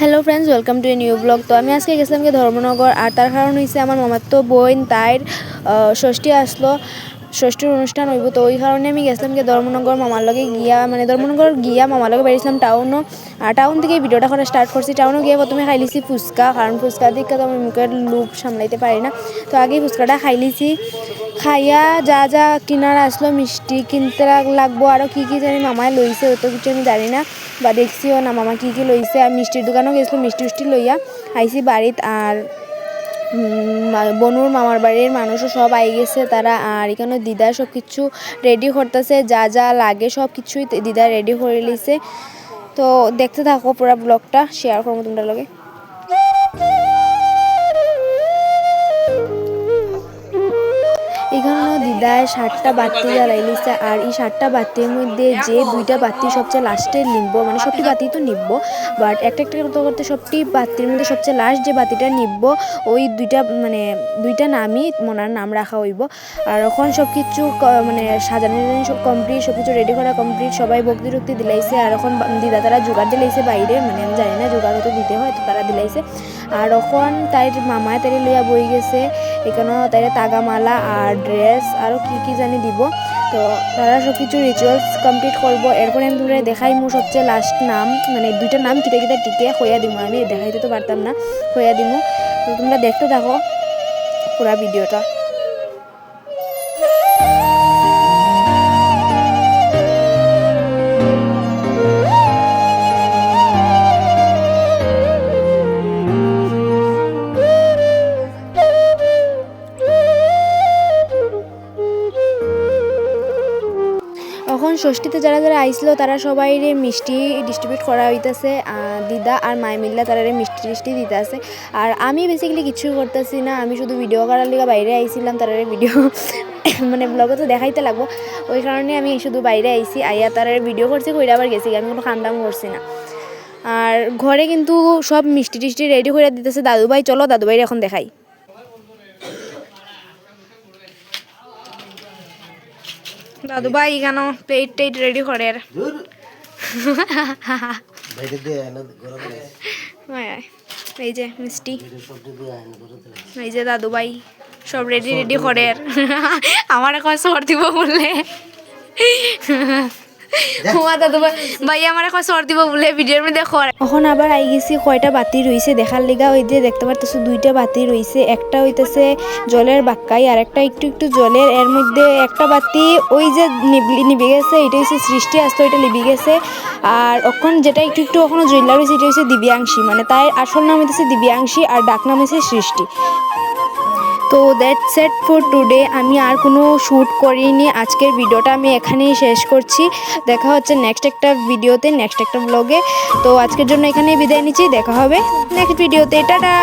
Hello friends welcome to a new blog তো আমি আজকে গেছিলাম কি ধর্মনগর আর তার কারণ হয়েছে আমার মামার তো বোন, তাইর ষষ্ঠী আসলো। ষষ্ঠীর অনুষ্ঠান হইব, তো ওই কারণে আমি গেছিলাম কি ধর্মনগর মামার লগে গিয়া মানে ধর্মনগর গিয়া মামার লগে বেরিয়েছিলাম টাউনও আর টাউন থেকে ভিডিওটা করা স্টার্ট করছি। টাউনও গিয়ে প্রথমে খাইলিছি ফুচকা, কারণ ফুচকা দিকে তো আমি মুখের লুপ সামলাইতে পারি না। তো আগে ফুচকাটা খাইলিছি। খাইয়া যা যা কিনার আসলো, মিষ্টি কিনতে লাগবো। আরও কী কী জানি মামায় লইছে ওই তো কিছু আমি জানি না, বা দেখছিও না মামা কী কী লইছে। আর মিষ্টির দোকানেও গেছিল, মিষ্টি উষ্টি লইয়া আইসি বাড়িত। আর বনুর মামার বাড়ির মানুষও সব আই গেছে, তারা আর এখানে দিদা সব কিছু রেডি করতেছে, যা যা লাগে সব কিছুই দিদা রেডি করে লিছে। তো দেখতে থাকো পুরো ব্লগটা শেয়ার করব তোমরা লগে। এখানেও দিদায় ষাটটা বাতি জ্বালাই লিছে, আর এই ষাটটা বাতির মধ্যে যে দুইটা বাতি সবচেয়ে লাস্টে নিব মানে সবটি বাতি তো নিব বাট একটা একটা করতে করতে সবটি বাতির মধ্যে সবচেয়ে লাস্ট যে বাতিটা নিব, ওই দুইটা মানে দুইটা নামই মনার নাম রাখা হইব, আর এখন সব কিছু মানে সাজানো সব কমপ্লিট সব কিছু রেডি করা কমপ্লিট সবাই ভক্তি টক্তি দিলাইছে, আর এখন দিদা তারা জোগাড় দিলাইছে বাইরে মানে আমি জানি না জোগাড় হয়তো দিতে হয়, তো তারা দিলাইছে, আর এখন তাইর মামায় তাইরে লইয়া বই গেছে এখানেও তাইরে তাগামালা আর ড্রেস আরও কি কি জানি দিব। তো তারা সব কিছু রিচুয়ালস কমপ্লিট করব। এরপরে আমি তোমরা দেখাই মো সবচেয়ে লাস্ট নাম। মানে দুইটা নাম কিতা কিতা টিকে, হইয়া দিব আমি দেখাইতে তো পারতাম না, হইয়া দিব তো তোমরা দেখতে থাকো পুরা ভিডিওটা এখন ষষ্ঠীতে যারা যারা আইছিল তারা সবাই রে মিষ্টি ডিস্ট্রিবিউট করা হইতাছে দিদা আর মায় মিল্লা তারা রে মিষ্টি টিষ্টি দিতেছে। আর আমি বেসিক্যালি কিছু করতেছি না, আমি শুধু ভিডিও করার লিগে বাইরে আইছিলাম তারা ভিডিও মানে ব্লগে তো দেখাইতে লাগবো। ওই কারণে আমি শুধু বাইরে আইছি, আইয়া তারা ভিডিও করছি, কইরা আবার গেছি, আমি কোনো খান্দাম করছি না। আর ঘরে কিন্তু সব মিষ্টি টিষ্টি রেডি করে দিতেছে, দাদুভাই, চলো দাদুভাই এখন দেখাই। দাদুভাই কেন প্লেট টেট রেডি করে। এই যে মিষ্টি এই যে দাদু ভাই সব রেডি রেডি করে আমার এখন সর দিব বললে ভাই আমার এখন সর দিব বলে ভিডিওর মধ্যে এখন আবার আই গেছি কয়টা বাতি রইছে দেখার লিগা ওই যে দেখতে পারতেছো দুইটা বাতি রইছে একটা হইতেছে জলের বাক্কাই আর একটা একটু একটু জলের এর মধ্যে একটা বাতি ওই যে নিভে গেছে এটা হচ্ছে সৃষ্টি আসতো এটা লিবি গেছে। আর এখন যেটা একটু একটু এখনও জ্বললা রয়েছে এটা হচ্ছে দিব্যাংশী। মানে তাই আসল নাম হইতেছে দিব্যাংশী আর ডাক নাম হচ্ছে সৃষ্টি। তো দ্যাট সেট ফর টুডে আমি আর কোনো শ্যুট করিনি। আজকের ভিডিওটা আমি এখানেই শেষ করছি। দেখা হচ্ছে নেক্সট একটা ভিডিওতে নেক্সট একটা ব্লগে তো আজকের জন্য এখানেই বিদায় নিচ্ছি। দেখা হবে নেক্সট ভিডিওতে টাটা!